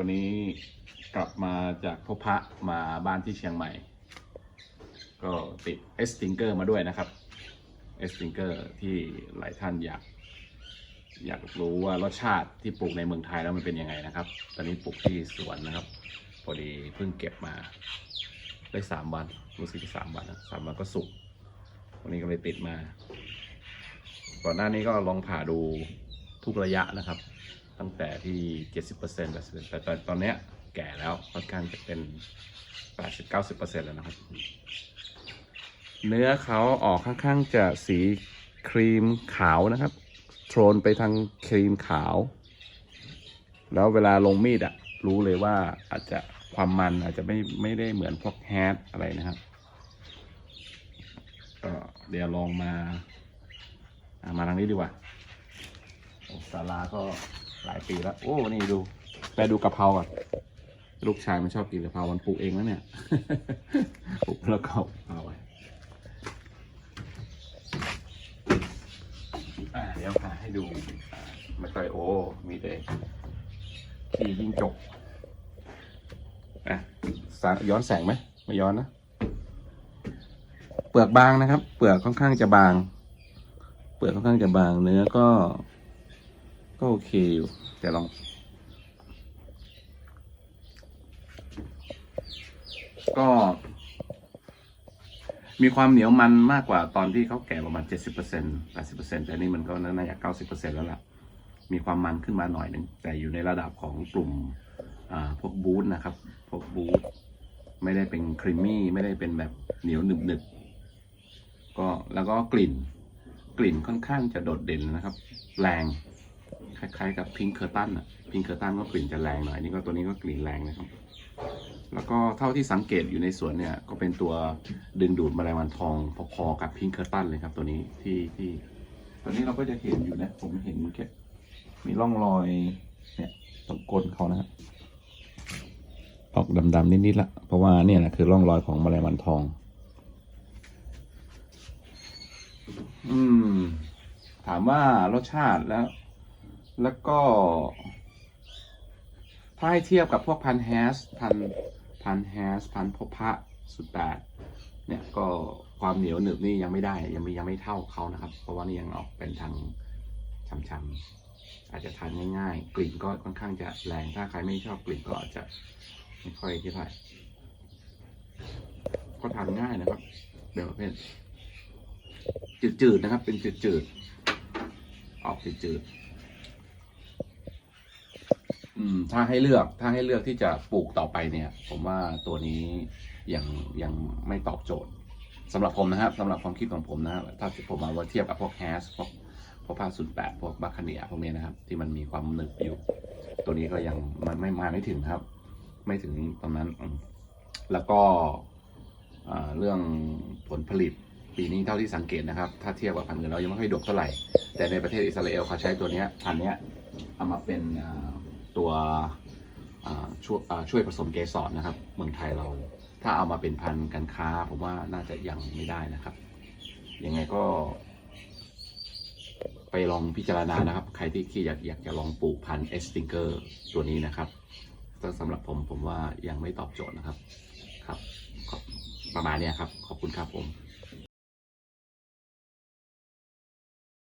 วันนี้กลับพระมาบ้านที่เชียงใหม่ ก็ติดเอสติงเกอร์มาด้วยนะครับเอสติงเกอร์ที่หลายท่านอยาก อยากรู้ว่ารสชาติที่ปลูกในเมืองไทยแล้วมันเป็นยังไงนะครับ ตอนนี้ปลูกที่สวนนะครับ พอดีเพิ่งเก็บมาได้สามวันรู้สึกสามวันนะสามวันก็สุกวันนี้ก็เลยติดมา ก่อนหน้านี้ก็ลองผ่าดูทุกระยะนะครับ ตั้งแต่ที่เจ็ดสิบเปอร์เซ็นต์แต่ตอนนเนี้ยแก่แล้วค่อนข้างจะเป็นแปดสิบเก้าสิบเปอร์เซ็นต์แล้วนะครับ เนื้อเขาออกค่อนข้างจะสีครีมขาวนะครับ โทนไปทางครีมขาว แล้วเวลาลงมีดอะรู้เลยว่าอาจจะความมันอาจจะไม่ไม่ได้เหมือนพวกแฮดอะไรนะครับก็เดี๋ยวลองมา มาทางนี้ดีกว่าโอ้ศาลาก็ หลายปีแล้ว โอ้ นี่ดู ไปดูกะเพราอะ ลูกชายมันชอบกินกะเพรา มันปลูกเองแล้วเนี่ย ปลูกแล้วก็เอาไว้เดี๋ยวพาให้ดูไม่ค่อยโอ้ มีแต่ขี่ยิงจกอะย้อนแสงไหม ไม่ย้อนนะ เปลือกบางนะครับ เปลือกค่อนข้างจะบาง เปลือกค่อนข้างจะบาง เนื้อก็ ก็โอเคอยู่แต่ลอง ก็ มีความเหนียวมันมากกว่าตอนที่เขาแก่ประมาณเจ็ดสิบเปอร์เซ็นต์แปดสิบเปอร์เซ็นต์แต่นี่มันก็น่าจะเก้าสิบเปอร์เซ็นต์แล้วล่ะ มีความมันขึ้นมาหน่อยนึง แต่อยู่ในระดับของกลุ่มพวกบูธนะครับ พวกบูธไม่ได้เป็นครีมมี่ ไม่ได้เป็นแบบเหนียวหนึบหนึบก็แล้วก็กลิ่น กลิ่นค่อนข้างจะโดดเด่นนะครับ แรง คล้ายๆกับพิงเคอร์ตันอะพิงเคอร์ตันก็กลิ่นจะแรงหน่อยนี่ก็ตัวนี้ก็กลิ่นแรงนะครับ แล้วก็เท่าที่สังเกตอยู่ในสวนเนี่ยก็เป็นตัวดึงดูดแมลงวันทองพอๆกับพิงเคอร์ตันเลยครับ ตัวนี้ที่ที่ตัวนี้เราก็จะเห็นอยู่นะ ผมเห็นเมื่อกี้มีร่องรอยเนี่ยตรงก้นเขานะครับออกดำๆนิดๆละเพราะว่าเนี่ยนะคือร่องรอยของแมลงวันทอง อืม ถามว่ารสชาติแล้ว แล้วก็ ถ้าให้เทียบกับพวกพันแฮสพันพันแฮสพันพพะสุดแปดเนี่ยก็ความเหนียวหนึบนี่ยังไม่ได้ยังไม่ยังไม่เท่าเขานะครับ เพราะว่านี่ยังออกเป็นทางช้ำๆอาจจะทานง่ายๆ กลิ่นก็ค่อนข้างจะแรงถ้าใครไม่ชอบกลิ่นก็อาจจะไม่ค่อยที่เท่าไหร่ก็ทานง่ายนะครับเดี๋ยวประเภทจืดๆนะครับ เป็นจืดๆออกจืดๆ อืม ถ้าให้เลือกถ้าให้เลือกที่จะปลูกต่อไปเนี่ย ผมว่าตัวนี้ยังยังไม่ตอบโจทย์สำหรับผมนะครับสำหรับความคิดของผมนะ ถ้าผมเอาไว้เทียบกับพวกแฮสพวกพวกผ้าสุดแปดพวกบัคคเนียพวกนี้นะครับ ที่มันมีความหนึบอยู่ ตัวนี้ก็ยังมันไม่มาไม่ถึงครับ ไม่ถึงตรงนั้นแล้วก็เรื่องผลผลิตปีนี้เท่าที่สังเกตนะครับ ถ้าเทียบกับพันธุ์อื่นเรายังไม่ค่อยดกเท่าไหร่ แต่ในประเทศอิสราเอลเขาใช้ตัวนี้พันธุ์เนี้ยเอามาเป็น ตัวช่วยช่วยผสมเกสรนะครับ เมืองไทยเราถ้าเอามาเป็นพันธุ์การค้า ผมว่าน่าจะยังไม่ได้นะครับ ยังไงก็ ไปลองพิจารณานะครับ ใครที่ที่อยากอยากจะลองปลูกพันธุ์เอสติงเกอร์ตัวนี้นะครับสำหรับผมผมว่ายังไม่ตอบโจทย์นะครับ ครับ ประมาณนี้ครับ ขอบคุณครับผม